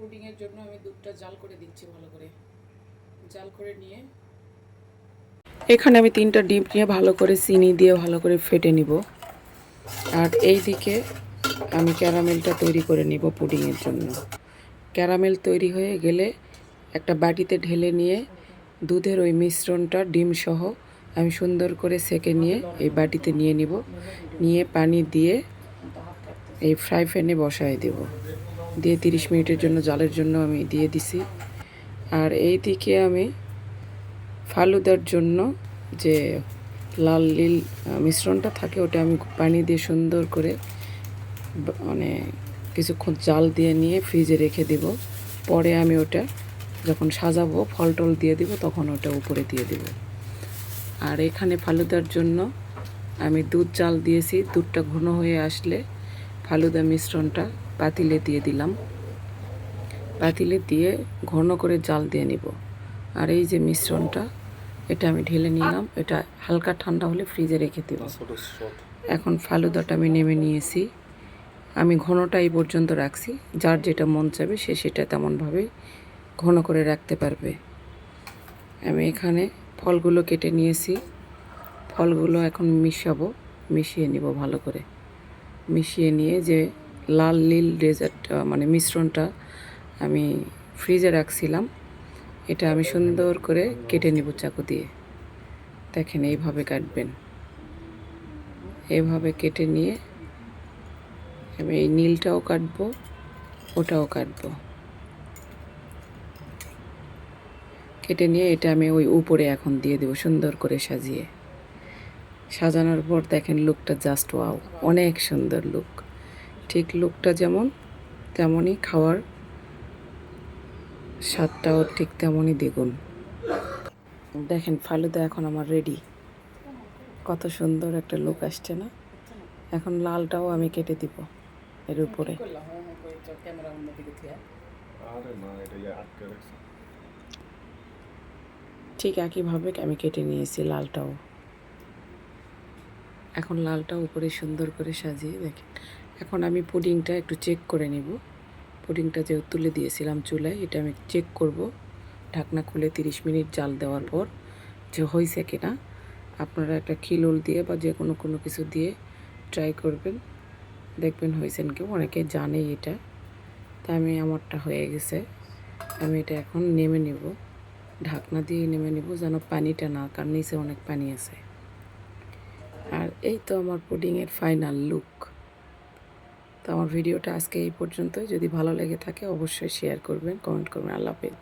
পুডিংয়ের জন্য আমি দুধটা জাল করে দিচ্ছি ভালো করে। জাল করে নিয়ে এখানে আমি তিনটা ডিম নিয়ে ভালো করে চিনি দিয়ে ভালো করে ফেটে নিব। আর এই দিকে আমি ক্যারামেলটা তৈরি করে নিব পুডিংয়ের জন্য। ক্যারামেল তৈরি হয়ে গেলে একটা বাটিতে ঢেলে নিয়ে দুধের ওই মিশ্রণটা ডিম সহ আমি সুন্দর করে সেকে নিয়ে এই বাটিতে নিয়ে নিব। নিয়ে পানি দিয়ে এই ফ্রাই প্যানে বসায় দেব। দিয়ে তিরিশ মিনিটের জন্য জালের জন্য আমি দিয়ে দিছি। আর এই দিকে আমি ফালুদার জন্য যে লাল নীল মিশ্রণটা থাকে, ওটা আমি পানি দিয়ে সুন্দর করে মানে কিছুক্ষণ জাল দিয়ে নিয়ে ফ্রিজে রেখে দেব। পরে আমি ওটা যখন সাজাবো ফল টল দিয়ে দিব, তখন ওটা উপরে দিয়ে দেব। আর এখানে ফালুদার জন্য আমি দুধ জাল দিয়েছি। দুধটা ঘন হয়ে আসলে ফালুদা মিশ্রণটা পাতিলে দিয়ে দিলাম। পাতিলে দিয়ে ঘন করে জাল দিয়ে নিব। আর এই যে মিশ্রণটা এটা আমি ঢেলে নিলাম। এটা হালকা ঠান্ডা হলে ফ্রিজে রেখে দেব। এখন ফালুদাটা আমি নেমে নিয়েছি। আমি ঘনটা এই পর্যন্ত রাখছি। যার যেটা মন চাবে সে সেটা তেমনভাবেই ঘন করে রাখতে পারবে। আমি এখানে ফলগুলো কেটে নিয়েছি। ফলগুলো এখন মিশাবো মিশিয়ে নিব ভালো করে। মিশিয়ে নিয়ে যে লাল নীল ডেজার্ট মানে মিশ্রণটা আমি ফ্রিজে রাখছিলাম, এটা আমি সুন্দর করে কেটে নিব চাকু দিয়ে। দেখেন, এইভাবে কাটবেন। এইভাবে কেটে নিয়ে আমি এই নীলটাও কাটবো, ওটাও কাটবো। কেটে নিয়ে এটা আমি ওই উপরে এখন দিয়ে দেবো সুন্দর করে সাজিয়ে। সাজানোর পর দেখেন লুকটা জাস্ট ওয়াও অনেক সুন্দর লুক ঠিক লুকটা যেমন তেমনই খাওয়ার স্বাদটাও ঠিক তেমনই দ্বিগুণ। দেখেন ফালুদা এখন আমার রেডি কত সুন্দর একটা লুক আসছে না? এখন লালটাও আমি কেটে দিব এর উপরে। ঠিক একইভাবে আমি কেটে নিয়েছি লালটাও। এখন লালটা উপরে সুন্দর করে সাজিয়ে দেখেন। এখন আমি পুডিংটা একটু চেক করে নিব। পুডিংটা যে তুলে দিয়েছিলাম চুলায়, এটা আমি চেক করব। ঢাকনা খুলে তিরিশ মিনিট জাল দেওয়ার পর যে হয়েছে কিনা, আপনারা একটা খিলুল দিয়ে বা যে কোনো কোনো কিছু দিয়ে ট্রাই করবেন। দেখবেন হয়েছেন কেউ অনেকে জানেই এটা। তা আমি আমারটা হয়ে গেছে। আমি এটা এখন নেমে নেব। ঢাকনা দিয়ে নেমে নেব যেন পানিটা না, কারণ নিচে অনেক পানি আছে। আর এই তো আমার পুডিংয়ের ফাইনাল লুক তো আমার ভিডিওটা আজকে এই পর্যন্তই। যদি ভালো লেগে থাকে অবশ্যই শেয়ার করবেন কমেন্ট করবেন। আল্লাহ হাফেজ।